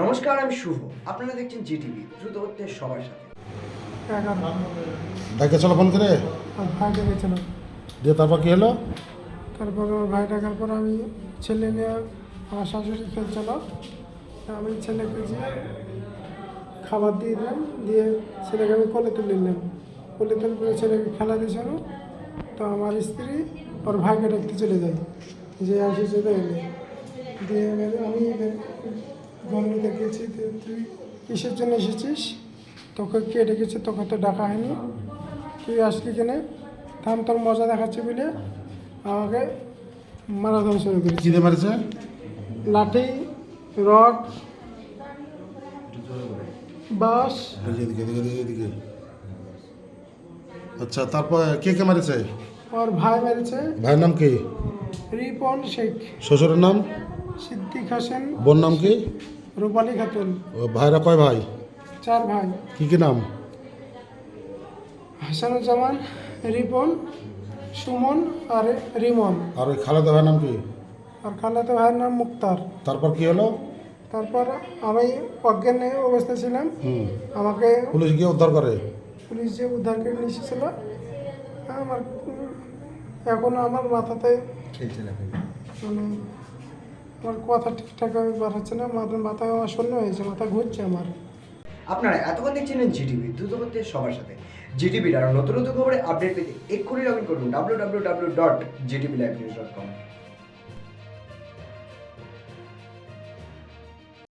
নমস্কার আমি শুভ। আপনারা দেখছেন জি টিভি দ্রুত হচ্ছে সবার সাথে। ডাকে চলো ফোন করে। আর ভাই ডেকেছিল দিয়ে তারপর কি হলো? তারপর আমার ভাই ডাকার পর আমি ছেলে নিয়ে আমার শাশুড়ি খেলছিল তা আমি ছেলেকে যে খাবার দিয়ে দিলাম দিয়ে ছেলেকে আমি কোলে তুলে নিলাম। কোলে তুলে করে ছেলেকে খেলা দিয়েছিল তো আমার স্ত্রী ওর ভাইকে ডাকতে চলে যায়। যে আসে চলে এলে দিয়ে আমি দেখেছি যে তুই কিসের জন্য এসেছিস? তোকে কে ডেকেছে তোকে তো ডাকা হয়নি। তুই আসলি কেনে? থাম তোর মজা দেখাচ্ছে বলে আমাকে মারা দেওয়া শুরু করেছে। কি দিয়ে লাঠি রড এদিকে। আচ্ছা তারপর কে কে মারিছে? ওর ভাই মেরেছে। ভাইয়ের নাম কি? রিপন শেখ। শ্বশুরের নাম? হাসান বোন নাম কি? রূপালী খাতুন। ও ভাইরা কয় ভাই? চার ভাই। কি কি নাম? হাসানুজ্জামান রিপন সুমন আর রিমন। আর ওই খালেদা ভাইয়ের নাম কি? আর খালাতো ভাইয়ের নাম মুক্তার। তারপর কি হলো? তারপর আমি অজ্ঞান অবস্থায় ছিলাম। আমাকে পুলিশ গিয়ে উদ্ধার করে? পুলিশ যে উদ্ধার করে নিয়ে এসেছিল আমার এখন আমার মাথাতে মানে আমার কথা ঠিকঠাকভাবে বার হচ্ছে না মাথা মাথা শূন্য হয়েছে, মাথা ঘুরছে আমার। আপনারা এতক্ষণ দেখছিলেন জিটিভি দ্রুত করতে সবার সাথে। জিটিভির আরও নতুন নতুন খবরে আপডেট পেতে এক্ষুনি লগ ইন করুন W W W dot GTV live news dot com